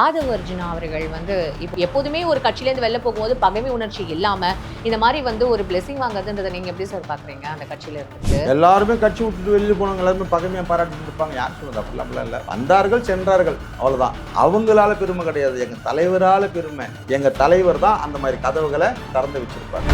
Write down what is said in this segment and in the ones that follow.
ஆதவ அர்ஜுனா அவர்கள் வந்து இப்போ எப்போதுமே ஒரு கட்சியிலேருந்து வெளில போகும்போது பகைமை உணர்ச்சி இல்லாம இந்த மாதிரி வந்து ஒரு பிளெஸிங் வாங்குறதுன்றதை நீங்க எப்படி சார் பாக்குறீங்க? அந்த கட்சியில இருந்து எல்லாருமே கட்சி விட்டுட்டு வெளியே போனவங்க எல்லாருமே பகைமையாக பாராட்டிட்டு இருப்பாங்க. யார் சொல்றது? அப்படிலாம் இல்லை. வந்தார்கள் சென்றார்கள். அவ்வளவுதான். அவங்களால பெருமை கிடையாது. எங்க தலைவரால பெருமை. எங்க தலைவர் தான் அந்த மாதிரி கதவுகளை திறந்து வச்சிருப்பார்.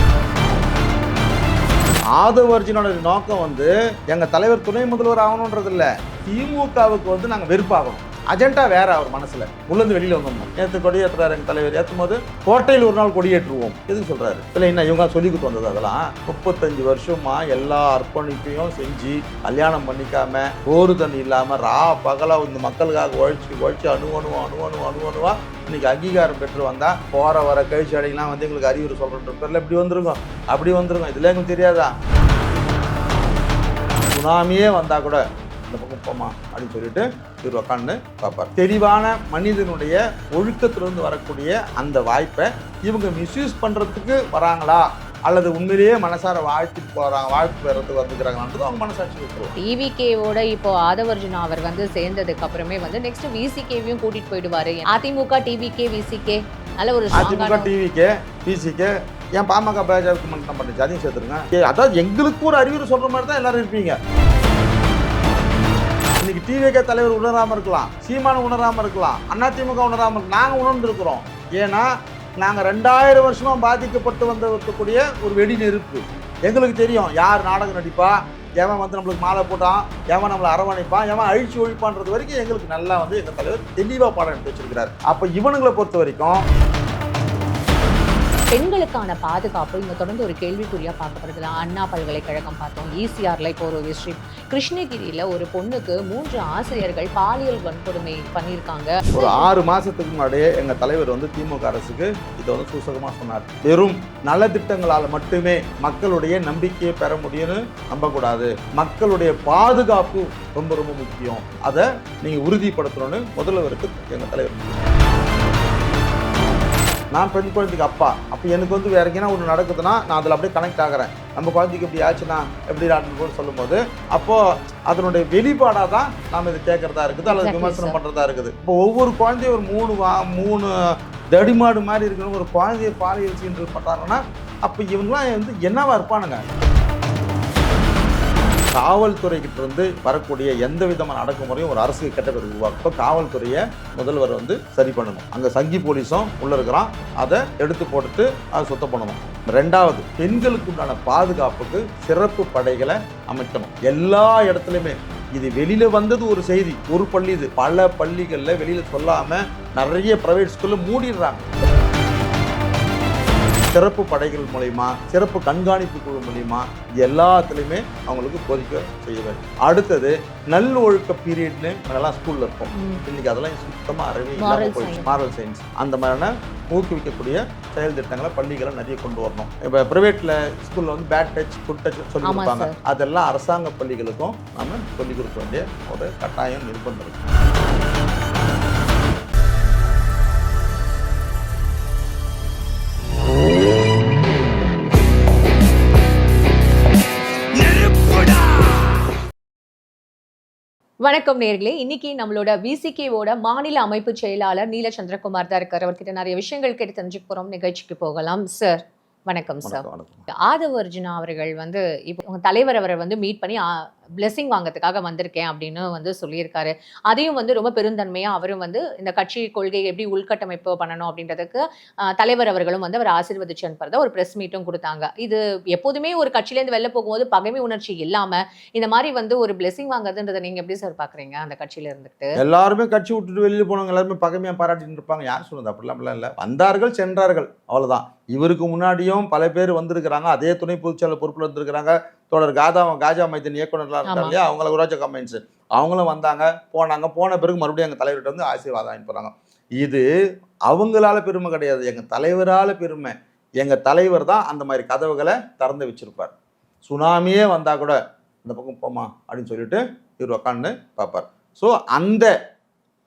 ஆதவ அர்ஜுனோட நோக்கம் வந்து எங்க தலைவர் துணை முதல்வர் ஆகணுன்றது இல்ல திமுகவுக்கு வந்து நாங்க வெறுப்பாகணும். அஜெண்டா வேற அவர் மனசுல. உள்ளந்து வெளியில வந்தோம் நேற்று கொடி ஏற்றுறாரு எங்க தலைவர். ஏற்றும் போது கோட்டையில் ஒரு நாள் கொடியேற்றுவோம். எதுக்கு சொல்றாரு? இல்லை என்ன இவங்க சொல்லி கொடுத்து வந்தது அதெல்லாம்? முப்பத்தஞ்சு வருஷமா எல்லா அர்ப்பணிப்பையும் செஞ்சு கல்யாணம் பண்ணிக்காம சோறு தண்ணி இல்லாம ரா பகலா இந்த மக்களுக்காக உழைச்சி உழைச்சி அணு அணுவா அணு அணு அணு அணுவா இன்னைக்கு அங்கீகாரம் பெற்று வந்தா போற வர கழிச்சு அடையெல்லாம் வந்து எங்களுக்கு அறிவுரை சொல்றன்ற பேர்ல இப்படி வந்திருக்கோம். அப்படி வந்திருக்கோம். இதுல எங்களுக்கு தெரியாதா? சுனாமியே வந்தா கூட இந்த பக்கம் போமா அப்படின்னு சொல்லிட்டு இவர் உக்காந்து பார்ப்பார். தெளிவான மனிதனுடைய ஒழுக்கத்திலிருந்து வரக்கூடிய அந்த வாய்ப்பை இவங்க மிஸ்யூஸ் பண்றதுக்கு வராங்களா? அல்லது உண்மையிலேயே மனசார வாழ்த்துட்டு போறாங்க வாழ்த்து பெறத்துக்கு வந்துக்கிறாங்கன்றது அவங்க மனசாட்சி விட்டுருவோம். டிவிகேவோட இப்போ ஆதவ அர்ஜுனா அவர் வந்து சேர்ந்ததுக்கு அப்புறமே வந்து நெக்ஸ்ட் விசிகேவையும் கூட்டிட்டு போயிடுவாரு. அதிமுக டிவிகே விசிகே நல்ல ஒரு அதிமுக டிவிக்கு பிசிக்கு ஏன் பாமக பாஜக மட்டும் பண்ணுச்சு? அதையும் சேர்த்துருங்க. அதாவது எங்களுக்கு ஒரு அறிவுரை சொல்ற மாதிரி தான் எல்லாரும் இருப்பீங்க. இன்னைக்கு டிவிகே தலைவர் உணராமல் இருக்கலாம் சீமான உணராமல் இருக்கலாம் அதிமுக திமுக இருக்கலாம். நாங்கள் உணர்ந்து இருக்கிறோம் ஏன்னா நாங்கள் ரெண்டாயிரம் வருஷமாக பாதிக்கப்பட்டு வந்திருக்கக்கூடிய ஒரு வெடி நெருப்பு. எங்களுக்கு தெரியும் யார் நாடகம் நடிப்பா எவன் வந்து நம்மளுக்கு மாலை போட்டான் எவன் நம்மளை அரவணைப்பான் எவன் அழிச்சு ஒழிப்பான்றது வரைக்கும் எங்களுக்கு நல்லா வந்து எங்கள் தலைவர் தெளிவாக பாடம் எடுத்து வச்சிருக்கிறார். அப்போ இவனுங்களை பொறுத்த வரைக்கும் பெண்களுக்கான பாதுகாப்பு இங்கே தொடர்ந்து ஒரு கேள்விக்குறியாக பார்க்கப்படுதுல அண்ணா பல்கலைக்கழகம் பார்த்தோம். ஈசிஆரில் இப்போ ஒரு விஷயம் கிருஷ்ணகிரியில் ஒரு பொண்ணுக்கு மூன்று ஆசிரியர்கள் பாலியல் வன்கொடுமை பண்ணியிருக்காங்க. ஒரு ஆறு மாதத்துக்கு முன்னாடியே எங்கள் தலைவர் வந்து திமுக அரசுக்கு இதை வந்து சூசகமாக சொன்னார். வெறும் நலத்திட்டங்களால் மட்டுமே மக்களுடைய நம்பிக்கையை பெற முடியும்னு நம்பக்கூடாது. மக்களுடைய பாதுகாப்பு ரொம்ப ரொம்ப முக்கியம். அதை நீங்கள் உறுதிப்படுத்தணும்னு முதல்வருக்கு எங்கள் தலைவர் நான் பெண் குழந்தைக்கு அப்பா. அப்போ எனக்கு வந்து வேற எங்கேனா ஒன்று நடக்குதுன்னா நான் அதில் அப்படியே கனெக்ட் ஆகிறேன். நம்ம குழந்தைக்கு இப்படி ஆச்சுன்னா எப்படி நடந்துன்னு சொல்லும்போது அப்போ அதனுடைய வெளிப்பாடாக தான் நாம் இது கேட்கறதா இருக்குது அல்லது விமர்சனம். பண்ணுறதா இருக்குது. இப்போ ஒவ்வொரு குழந்தையும் ஒரு மூணு வா மூணு தடிமாடு மாதிரி இருக்கணும் ஒரு குழந்தைய பாலியல் சீன்று பட்டாங்கன்னா அப்போ இவங்களாம் வந்து என்னவா இருப்பானுங்க? காவல்துறைகிட்ட இருந்து வரக்கூடிய எந்த விதமான அடக்குமுறையும் ஒரு அரசு கெட்ட பேர் உருவாக்கும் இப்போ காவல்துறையை முதல்வர் வந்து சரி பண்ணணும். அங்கே சங்கி போலீஸும் உள்ளே இருக்கிறான். அதை எடுத்து போட்டுட்டு அதை சுத்தம் பண்ணணும். ரெண்டாவது பெண்களுக்கு உண்டான பாதுகாப்புக்கு சிறப்பு படைகளை அமைக்கணும். எல்லா இடத்துலையுமே. இது வெளியில வந்தது ஒரு செய்தி ஒரு பள்ளி இது. பல பள்ளிகளில் வெளியில் சொல்லாமல் நிறைய ப்ரைவேட் ஸ்கூலில் மூடிடுறாங்க. சிறப்பு படைகள் மூலயமா சிறப்பு கண்காணிப்பு குழு மூலயமா எல்லாத்துலேயுமே அவங்களுக்கு கோரிக்கை செய்ய வேண்டும் அடுத்தது நல்லொழுக்க பீரியட்னு நல்லா ஸ்கூல்ல இருக்கும். இன்னைக்கு அதெல்லாம் சுத்தமாக அறவே இல்லாமல் போயிடுச்சு. மாரல் சயின்ஸ் அந்த மாதிரியான ஊக்குவிக்கக்கூடிய செயல் திட்டங்களை பள்ளிகளை நிறைய கொண்டு வரணும். இப்போ ப்ரைவேட்டில் ஸ்கூலில் வந்து பேட் டச் குட் டச் சொல்லி கொடுப்பாங்க. அதெல்லாம் அரசாங்க பள்ளிகளுக்கும் நம்ம சொல்லிக் கொடுக்க வேண்டிய ஒரு கட்டாயம் நிர்பந்தம் இருக்கு. வணக்கம் நேர்களே. இன்னைக்கு நம்மளோட விசிகேவோட மாநில அமைப்பு செயலாளர் நீல சந்திரகுமார் தான் இருக்கார். அவர்கிட்ட நிறைய விஷயங்கள் கேட்டு தெரிஞ்சுக்க போறோம். நிகழ்ச்சிக்கு போகலாம். சார் வணக்கம் சார் ஆதவ அர்ஜுனா அவர்கள் வந்து இப்போ உங்க தலைவர் அவரை வந்து மீட் பண்ணி பிளெஸிங் வாங்கிறதுக்காக வந்திருக்கேன் அப்படின்னு வந்து சொல்லியிருக்காரு. அதையும் வந்து ரொம்ப பெருந்தன்மையாக அவரும் வந்து இந்த கட்சி கொள்கை எப்படி உள்கட்டமைப்பு பண்ணணும் அப்படின்றதுக்கு தலைவர் அவர்களும் வந்து அவர் ஆசீர்வதிச்சு அனுப்புறதா ஒரு ப்ரெஸ் மீட்டும் கொடுத்தாங்க. இது எப்போதுமே ஒரு கட்சியிலேருந்து வெளில போகும்போது பகைமை உணர்ச்சி இல்லாமல் இந்த மாதிரி வந்து ஒரு பிளெஸிங் வாங்குறதுன்றதை நீங்கள் எப்படி சார் பார்க்குறீங்க அந்த கட்சியில இருந்துட்டு எல்லாருமே கட்சி விட்டுட்டு வெளியில் போனவங்க எல்லாருமே பகைமையாக பாராட்டின்னு இருப்பாங்க. யார் சொன்னது அப்படிலாம் அப்படிலாம் இல்லை. வந்தார்கள் சென்றார்கள். அவ்வளோதான் இவருக்கு முன்னாடியும் பல பேர் வந்திருக்கிறாங்க. அதே துணை பொதுச்செயலர் பொறுப்பில் இருந்திருக்கிறாங்க தொடர் காதா காஜா மைத்தின் இயக்குனர்லாம் இருக்காங்க. இல்லையா அவங்கள குராஜ கம்பெனிஸ். அவங்களும் வந்தாங்க போனாங்க. போன பிறகு மறுபடியும் எங்கள் தலைவர்கிட்ட வந்து ஆசீர்வாதம் வாங்கி போகிறாங்க இது அவங்களால பெருமை கிடையாது. எங்கள் தலைவரால பெருமை. எங்கள் தலைவர் தான் அந்த மாதிரி கதவுகளை திறந்து வச்சிருப்பார். சுனாமியே வந்தால் கூட இந்த பக்கம் போமா அப்படின்னு சொல்லிட்டு இவர் உக்காந்து பார்ப்பார். ஸோ அந்த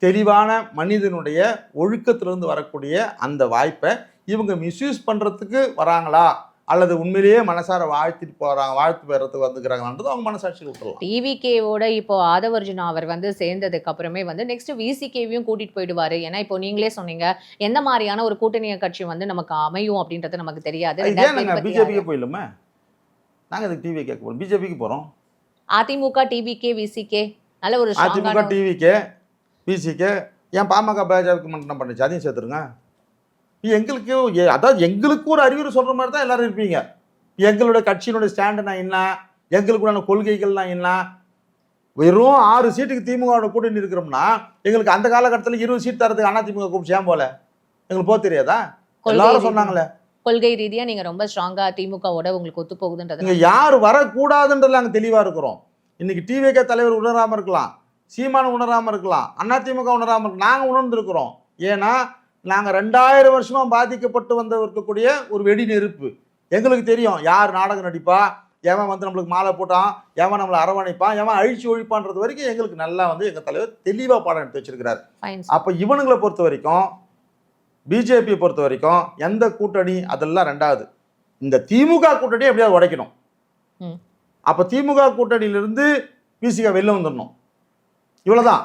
தெளிவான மனிதனுடைய ஒழுக்கத்திலிருந்து வரக்கூடிய அந்த வாய்ப்பை இவங்க மிஸ்யூஸ் பண்ணுறதுக்கு வராங்களா? அல்லது உண்மையிலேயே மனசார வாழ்த்திட்டு போறாங்க வாழ்த்து பெறத்துக்கு வந்துக்கிறாங்கன்றது அவங்க மனசாட்சியில் விட்டுறலாம். டிவிகேவோட இப்போ ஆதவர்ஜுனா அவர் வந்து சேர்ந்ததுக்கு அப்புறமே வந்து நெக்ஸ்ட் விசிகேவையும் கூட்டிட்டு போயிடுவாரு. ஏன்னா இப்போ நீங்களே சொன்னீங்க எந்த மாதிரியான ஒரு கூட்டணி கட்சி வந்து நமக்கு அமையும் அப்படின்றது நமக்கு தெரியாது. பிஜேபிக்கு போயிடலாமே? நாங்கள் இதுக்கு டிவி கேட்க போகிறோம் பிஜேபிக்கு போகிறோம் அதிமுக டிவிகே விசிகே நல்ல ஒரு அதிமுக டிவிக்கு பிசிக்கு ஏன் பாமக பாஜகவுக்கு மட்டும் பண்ணுச்சு? அதையும் சேர்த்துருங்க. எங்களுக்கு அதாவது எங்களுக்கு ஒரு அறிவுரை சொல்கிற மாதிரி தான் எல்லாரும் இருப்பீங்க. எங்களுடைய கட்சியினுடைய ஸ்டாண்டுனா என்ன? எங்களுக்குள்ள கொள்கைகள்னா என்ன? வெறும் ஆறு சீட்டுக்கு திமுக கூட்டணி இருக்கிறோம்னா எங்களுக்கு அந்த காலகட்டத்தில் இருபது சீட் தரதுக்கு அதிமுக கூப்பிட்டு ஏன் போல? எங்களுக்கு போக தெரியாதா? எல்லாரும் சொன்னாங்களே. கொள்கை ரீதியா நீங்க ரொம்ப ஸ்ட்ராங்கா திமுகவோட உங்களுக்கு ஒத்து போகுதுன்றது. இங்க யார் வரக்கூடாதுன்றதுல நாங்கள் தெளிவாக இருக்கிறோம். இன்னைக்கு டிவிகே தலைவர் உணராமல் இருக்கலாம். சீமான் உணராமல் இருக்கலாம். அதிமுக உணராமல் இருக்கலாம். நாங்கள் உணர்ந்திருக்கிறோம். ஏன்னா நாங்கள் ரெண்டாயிரம் வருஷமா பாதிக்கப்பட்டு வந்து இருக்கக்கூடிய ஒரு வெடி நெருப்பு. எங்களுக்கு தெரியும் யார் நாடகம் நடிப்பா? எவன் வந்து நம்மளுக்கு மாலை போட்டான்? எவன் நம்மளை அரவணைப்பான்? எவன் அழிச்சு ஒழிப்பான்றது வரைக்கும் எங்களுக்கு நல்லா வந்து எங்கள் தலைவர் தெளிவாக பாடம் எடுத்து வச்சிருக்கிறார். அப்போ இவனுங்களை பொறுத்த வரைக்கும் பிஜேபியை பொறுத்த வரைக்கும் எந்த கூட்டணி அதெல்லாம் ரெண்டாவது. இந்த திமுக கூட்டணி எப்படியாவது உடைக்கணும். அப்போ திமுக கூட்டணியிலிருந்து விசிகா வெளில வந்துடணும். இவ்வளவுதான்.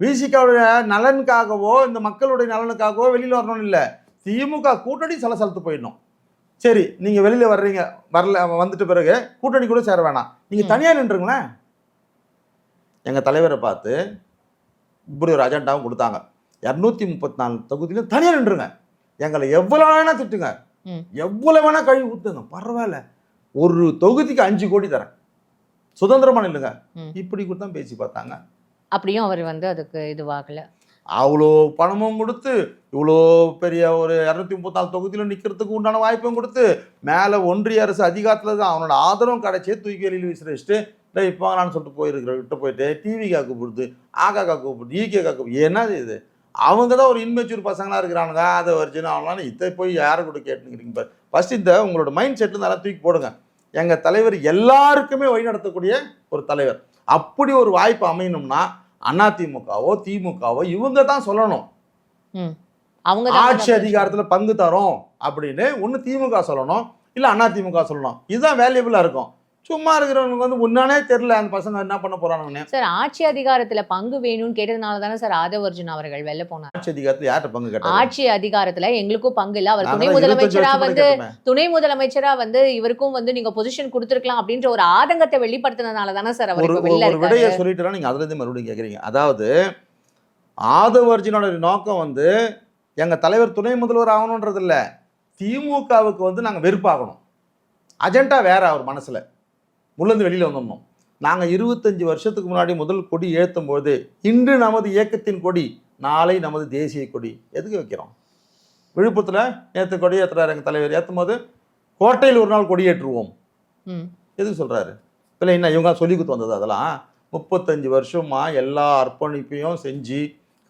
விசிகாவுடைய நலனுக்காகவோ இந்த மக்களுடைய நலனுக்காகவோ வெளியில் வரணும்னு இல்லை. திமுக கூட்டணி சலசலத்து போயிடணும். சரி நீங்கள் வெளியில் வர்றீங்க வரல வந்துட்ட பிறகு கூட்டணி கூட சேர வேணாம். நீங்கள். தனியாக நின்றுங்களேன். எங்கள் தலைவரை பார்த்து இப்படி ஒரு அஜெண்டாவும் கொடுத்தாங்க. இரநூத்தி முப்பத்தி நாலு தொகுதியிலும் தனியாக நின்றுங்க. எங்களை எவ்வளோ வேணா திட்டுங்க. எவ்வளோ வேணா கழுவி ஊத்துங்க. பரவாயில்ல. ஒரு தொகுதிக்கு அஞ்சு கோடி தரேன். சுதந்திரமா நில்லுங்க. ம். இப்படி கூட தான் பேசி பார்த்தாங்க. அப்படியும் அவர் வந்து அதுக்கு இதுவாகல. அவ்வளோ பணமும் கொடுத்து இவ்வளோ பெரிய ஒரு இரநூத்தி முப்பத்தாலு தொகுதியில் நிற்கிறதுக்கு உண்டான வாய்ப்பும் கொடுத்து மேலே ஒன்றிய அரசு அதிகாரத்தில் தான் அவனோட ஆதரவும் கிடைச்சே தூக்கி வெளியில் விசிரிச்சுட்டு இல்லை இப்போ நான் சொல்லிட்டு போயிருக்கிற விட்டு போயிட்டு டிவிக்கா கூப்பிடுது ஆகாக்கா கூப்பிடுது ஈகேக்கா கூப்பிடுது என்னது இது? அவங்க தான் ஒரு இன்மெச்சூர் பசங்களாக இருக்கிறானுங்க அதை வரைச்சுன்னு அவங்களாம் இதை போய் யாரை கூட கேட்டுக்கிறீங்க பாரு. ஃபர்ஸ்ட் இந்த உங்களோட மைண்ட் செட்டில் நல்லா தூக்கி போடுங்க. எங்கள் தலைவர் எல்லாருக்குமே வழிநடத்தக்கூடிய ஒரு தலைவர். அப்படி ஒரு வாய்ப்பு அமையணும்னா அதிமுகவோ திமுகவோ இவங்க தான் சொல்லணும். ம். அவங்க ஆட்சி அதிகாரத்துல பங்கு தரோம் அப்படின்னு ஒண்ணு திமுக சொல்லணும் இல்ல அதிமுக சொல்லணும். இதுதான் வேல்யூபிளா இருக்கும். சும்மா இருக்கிறவங்களுக்கு வந்து முன்னானே தெரியல அந்த பசங்க என்ன பண்ண போறானுங்கன்னு. சார் ஆட்சி அதிகாரத்துல பங்கு வேணும்னு கேட்டதுனால தானே சார் ஆதவர்ஜுன் அவர்கள் வெளில போனார். ஆட்சி அதிகாரத்துல யார்கிட்ட பங்கு ஆட்சி அதிகாரத்துல எங்களுக்கும் பங்கு இல்ல. அவர் துணை தான் 25 முதலமைச்சரா வந்து. துணை முதலமைச்சரா வந்து இவருக்கும் வந்து நீங்க பொசிஷன் கொடுத்துருக்கலாம் அப்படின்ற ஒரு ஆதங்கத்தை வெளிப்படுத்தினதுனால தானே சார் அவர் ஒரு விடையை சொல்லிட்டு நீங்க அதுல இருந்து மறுபடியும் கேக்குறீங்க. அதாவது ஆதவர்ஜினோட நோக்கம் வந்து எங்க தலைவர் துணை முதல்வர் ஆகணுன்றது இல்ல திமுகவுக்கு வந்து நாங்க வெறுப்பாகணும். அஜெண்டா வேற அவர் மனசுல. உள்ளேருந்து வெளியில வந்துடணும் நாங்க இருபத்தஞ்சு வருஷத்துக்கு முன்னாடி முதல் கொடி ஏற்றும் போது இன்று நமது இயக்கத்தின் கொடி நாளை நமது தேசிய கொடி. எதுக்கு வைக்கிறோம்? விழுப்புரத்துல நேற்று கொடி ஏற்றுறாரு எங்க தலைவர். ஏற்றும் போது கோட்டையில் ஒரு நாள் கொடி ஏற்றுவோம். ம். எதுக்கு சொல்றாரு? இல்லை என்ன இவங்க சொல்லி கொடுத்து வந்தது அதெல்லாம்? முப்பத்தஞ்சு வருஷமா எல்லா அர்ப்பணிப்பையும் செஞ்சு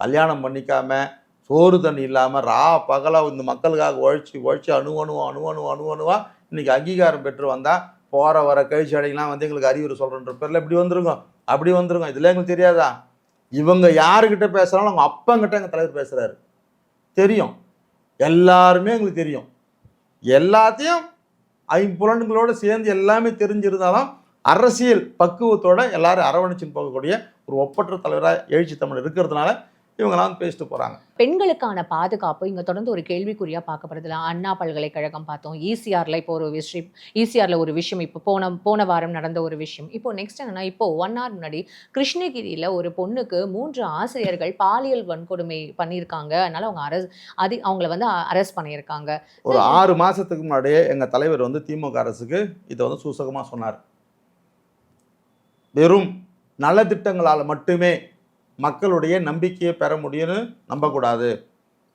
கல்யாணம் பண்ணிக்காம சோறு தண்ணி இல்லாம ரா பகலா இந்த மக்களுக்காக உழைச்சி உழைச்சி அணு அணு அணு அணு அணு அணுவா இன்னைக்கு அங்கீகாரம் பெற்று வந்தா போகிற வர கழிச்சு அடைக்கலாம் வந்து எங்களுக்கு அறிவுரை சொல்கிறன்ற பேரில் இப்படி வந்திருக்கோம். அப்படி வந்திருக்கோம். இதில் எங்களுக்கு தெரியாதா? இவங்க யாருக்கிட்ட பேசுகிறாலும் அவங்க அப்பங்கிட்ட எங்கள் தலைவர் பேசுகிறாரு தெரியும். எல்லாருமே எங்களுக்கு தெரியும். எல்லாத்தையும் ஐம்புலன்களோடு சேர்ந்து எல்லாமே தெரிஞ்சிருந்தாலும் அரசியல் பக்குவத்தோடு எல்லாரும் அரவணைச்சின்னு போகக்கூடிய ஒரு ஒப்பற்ற தலைவராக எழுச்சி தமிழ் இருக்கிறதுனால இவங்கெல்லாம் பேசிட்டு போகிறாங்க பெண்களுக்கான பாதுகாப்பு இங்க தொடர்ந்து ஒரு கேள்விக்குறியா பார்க்கப்படுதுல. அண்ணா பல்கலைக்கழகம் பார்த்தோம். ஈசிஆர்ல இப்போ ஒரு விஷயம் ஈசிஆர்ல ஒரு விஷயம். இப்போ போன போன வாரம் நடந்த ஒரு விஷயம். இப்போ நெக்ஸ்ட் என்னன்னா இப்போ ஒன் ஹவர் முன்னாடி கிருஷ்ணகிரியில ஒரு பொண்ணுக்கு மூன்று ஆசிரியர்கள் பாலியல் வன்கொடுமை பண்ணியிருக்காங்க. அதனால அவங்க அரசு அது அவங்கள வந்து அரெஸ்ட் பண்ணியிருக்காங்க. ஒரு ஆறு மாதத்துக்கு முன்னாடியே எங்கள் தலைவர் வந்து திமுக அரசுக்கு இதை வந்து சூசகமாக சொன்னார். வெறும் நலத்திட்டங்களால் மட்டுமே மக்களுடைய நம்பிக்கையை பெற முடியும்னு நம்பக்கூடாது.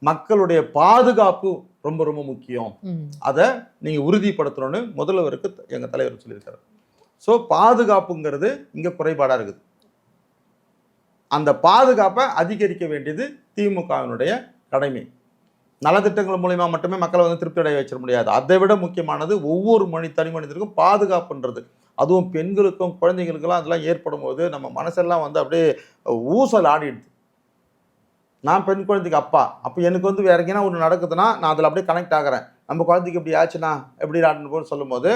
மக்களுடைய பாதுகாப்பு ரொம்ப ரொம்ப முக்கியம். அதை நீங்கள் உறுதிப்படுத்தணும்னு முதல்வருக்கு எங்கள் தலைவர் சொல்லியிருக்காரு. ஸோ பாதுகாப்புங்கிறது இங்கே குறைபாடாக இருக்குது. அந்த பாதுகாப்பை அதிகரிக்க வேண்டியது திமுகவினுடைய கடமை. நலத்திட்டங்கள் மூலிமா மட்டுமே மக்களை வந்து திருப்தி அடைய வச்சிட முடியாது. அதை விட முக்கியமானது ஒவ்வொரு மனி தனி மனிதருக்கும் பாதுகாப்புன்றது அதுவும் பெண்களுக்கும் குழந்தைகளுக்கெல்லாம் அதெல்லாம் ஏற்படும் போது நம்ம மனசெல்லாம் வந்து அப்படியே ஊசல் ஆடிடுது. நான் பெண் குழந்தைக்கு அப்பா. அப்போ எனக்கு வந்து வேற எங்கேனா ஒன்று நடக்குதுன்னா நான் அதில் அப்படியே கனெக்ட் ஆகிறேன். நம்ம குழந்தைக்கு இப்படி ஆச்சுன்னா எப்படி ஆடணும் போது சொல்லும்போது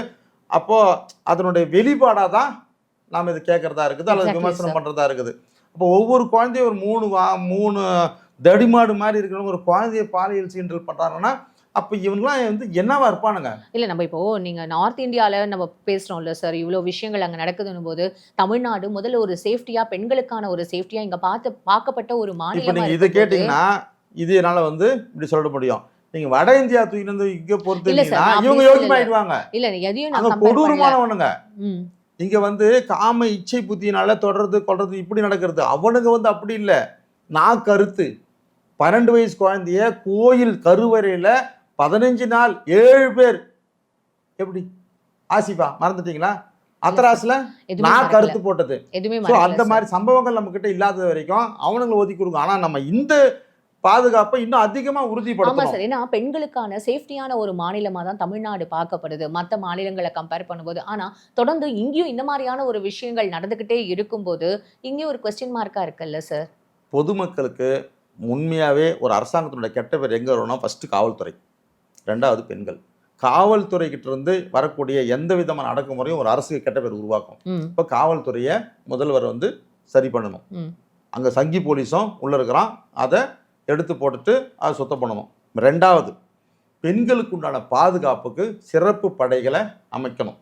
அப்போது அதனுடைய வெளிப்பாடாக தான் நாம் இது கேட்குறதா இருக்குது அல்லது விமர்சனம். பண்ணுறதா இருக்குது. அப்போ ஒவ்வொரு குழந்தையும் ஒரு மூணு வா மூணு தடிமாடு மாதிரி இருக்கிறவங்க ஒரு குழந்தைய பாலியல் சீண்டல் பண்ணுறாங்கன்னா அப்போ இவங்களாம் வந்து என்னவா இருப்பானுங்க? இல்ல நம்ம இப்போ நீங்க நார்த் இந்தியால நம்ம பேசுறோம்ல சார் இவ்வளோ விஷயங்கள் அங்க நடக்குதுன்னும் போது தமிழ்நாடு முதல்ல ஒரு சேஃப்டியா பெண்களுக்கான ஒரு சேஃப்டியா இங்க பார்த்து பார்க்கப்பட்ட ஒரு மாநிலமா நீங்கள் இதை கேட்டிங்கன்னா இது என்னால் வந்து இப்படி சொல்ல முடியும். நீங்கள் வட இந்தியா தூக்கிட்டு வந்து இங்கே பொறுத்து இவங்க அப்படி யோகியமாயிடுவாங்க இல்ல எதையும் அங்கே. கொடூரமானவனுங்க. இங்க வந்து காம இச்சை புத்தியினால தொடர்றது கொள்றது இப்படி நடக்கிறது. அவனுங்க வந்து அப்படி இல்லை. நான் கருத்து. பன்னெண்டு வயசு குழந்தைய கோயில் கருவறையில பதினஞ்சு நாள் ஏழு பேர். எப்படி? ஆசிபா மறந்துட்டீங்களா? அத்தராசுல நான். கருத்து போட்டது. எதுவுமே ஸோ அந்த. மாதிரி சம்பவங்கள் நம்ம கிட்ட இல்லாத வரைக்கும் அவனுங்களை ஒதுக்கி கொடுக்கும் ஆனா நம்ம இந்த பாதுகாப்பை இன்னும் அதிகமா ஆமா உறுதிப்படுத்தணும் சார். ஏன்னா பெண்களுக்கான சேஃப்டியான ஒரு மாநிலமா தான் தமிழ்நாடு பார்க்கப்படுது. மத்த மாநிலங்களை கம்பேர் பண்ணும்போது. ஆனா தொடர்ந்து இங்கேயும் இந்த மாதிரியான ஒரு விஷயங்கள் நடந்துகிட்டே இருக்கும்போது இங்கேயும் ஒரு கொஸ்டின் மார்க்கா இருக்குல்ல சார்? பொதுமக்களுக்கு உண்மையாகவே ஒரு அரசாங்கத்தினுடைய கெட்ட பேர் எங்கே வரும்னா ஃபஸ்ட்டு காவல்துறை ரெண்டாவது பெண்கள். காவல்துறை கிட்ட இருந்து வரக்கூடிய எந்த விதமான அடக்குமுறையும் ஒரு அரசுக்கு கெட்ட பேர் உருவாக்கும். இப்போ காவல்துறையை முதல்வர் வந்து சரி பண்ணணும். அங்கே சங்கி போலீஸும் உள்ளே இருக்கிறான். அதை எடுத்து போட்டுட்டு அதை சுத்தம் பண்ணணும். ரெண்டாவது பெண்களுக்கு உண்டான பாதுகாப்புக்கு சிறப்பு படைகளை அமைக்கணும்.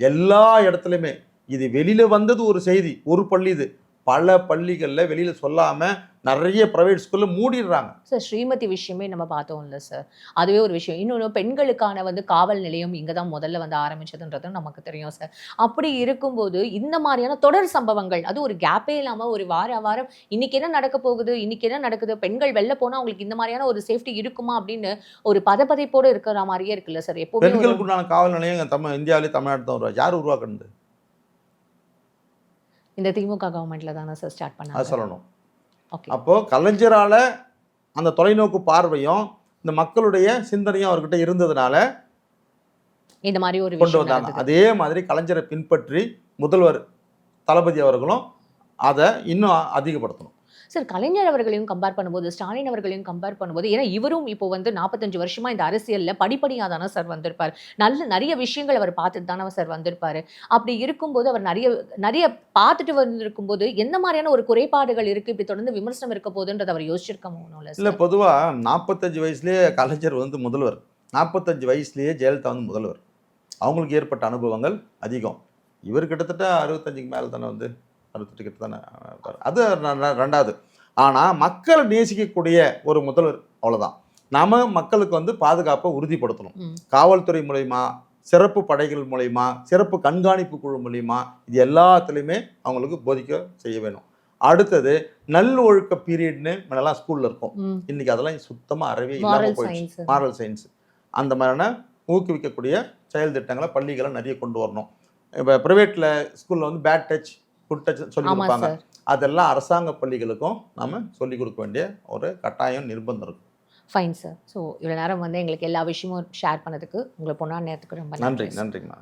எல்லா இடத்துலையுமே. இது வெளியில் வந்தது ஒரு செய்தி ஒரு பள்ளி இது. பல பள்ளிகளில் வெளியில் சொல்லாமல் நிறைய ப்ரைவேட் ஸ்கூலில் மூடிடுறாங்க. சார் ஸ்ரீமதி விஷயமே நம்ம பார்த்தோம்ல சார் அதுவே ஒரு விஷயம். இன்னொன்று பெண்களுக்கான வந்து காவல் நிலையம் இங்கே தான் முதல்ல வந்து ஆரம்பிச்சதுன்றதும் நமக்கு தெரியும் சார் அப்படி இருக்கும்போது இந்த மாதிரியான தொடர் சம்பவங்கள் அது ஒரு கேப்பே இல்லாமல் ஒரு வார வாரம் இன்னைக்கு என்ன நடக்க போகுது இன்னைக்கு என்ன நடக்குது பெண்கள் வெளில போனால் அவங்களுக்கு இந்த மாதிரியான ஒரு சேஃப்டி இருக்குமா அப்படின்னு ஒரு பதப்பதைப்போடு இருக்கிற மாதிரியே இருக்குல்ல சார் எப்போவுமே ஒரு- பெண்களுக்கு உண்டான காவல் நிலையம் தமிழ் இந்தியாவிலே தமிழ்நாடு தான் உருவா யார் உருவாக்குனது? இந்த திமுக கவர்மெண்ட்ல தானே சார் ஸ்டார்ட் அது பண்ணாங்க சொல்லணும். ஓகே அப்போது கலைஞரால் அந்த தொலைநோக்கு பார்வையும் இந்த மக்களுடைய சிந்தனையும் அவர்கிட்ட இருந்ததுனால இந்த மாதிரி ஒரு கொண்டு வந்தாங்க. அதே மாதிரி கலைஞரை பின்பற்றி முதல்வர் தளபதி அவர்களும் அதை இன்னும் அதிகப்படுத்தணும். சார் கலைஞர் அவர்களையும் கம்பேர் பண்ணும்போது ஸ்டாலின் அவர்களையும் கம்பேர் பண்ணும்போது ஏன்னா இவரும் இப்போ வந்து நாற்பத்தஞ்சு வருஷமா இந்த அரசியலில் படிப்படியாக தானே சார் வந்திருப்பார். நல்ல நிறைய விஷயங்கள் அவர் பார்த்துட்டு தானே சார் வந்திருப்பார். அப்படி இருக்கும்போது அவர் நிறைய நிறைய பார்த்துட்டு வந்திருக்கும் போது எந்த மாதிரியான ஒரு குறைபாடுகள் இருக்கு? இப்படி தொடர்ந்து விமர்சனம் இருக்க போதுன்றது அவர் யோசிச்சிருக்க முடியும்ல இல்லை பொதுவாக நாற்பத்தஞ்சு வயசுலேயே கலைஞர் வந்து முதல்வர். நாற்பத்தஞ்சு வயசுலேயே ஜெயலலிதா வந்து முதல்வர். அவங்களுக்கு ஏற்பட்ட அனுபவங்கள் அதிகம். இவர் கிட்டத்தட்ட அறுபத்தஞ்சுக்கு மேலே தானே வந்து? கிட்ட தானே. அது ரெண்டாவது. ஆனால் மக்களை நேசிக்கக்கூடிய ஒரு முதல்வர் அவ்வளோதான் நாம மக்களுக்கு வந்து பாதுகாப்பை உறுதிப்படுத்தணும். காவல்துறை மூலயமா சிறப்பு படைகள் மூலயமா சிறப்பு கண்காணிப்பு குழு மூலயமா இது எல்லாத்துலேயுமே அவங்களுக்கு போதிக்க செய்ய வேணும். அடுத்தது நல்லொழுக்க பீரியட்னு முன்னெல்லாம் ஸ்கூலில் இருக்கும். இன்னைக்கு அதெல்லாம் சுத்தமாக அறவே இல்லாமல் போயிடுச்சு. மாரல் சயின்ஸ் அந்த மாதிரியான ஊக்குவிக்கக்கூடிய செயல் திட்டங்களை பள்ளிகளை நிறைய கொண்டு வரணும். இப்போ ப்ரைவேட்டில் ஸ்கூலில் வந்து பேட் டச் குட் டச் சொல்லி கொடுப்பாங்க. சார். அதெல்லாம் அரசாங்க பள்ளிகளுக்கும் நம்ம சொல்லிக் கொடுக்க வேண்டிய ஒரு கட்டாயம் நிர்பந்தம் இருக்கும் ஃபைன் சார் ஸோ இவ்வளோ நேரம் வந்து எங்களுக்கு எல்லா விஷயமும் ஷேர் பண்ணதுக்கு உங்களை பொண்ணா நேரத்துக்கு ரொம்ப நன்றி சார். நன்றிங்கண்ணா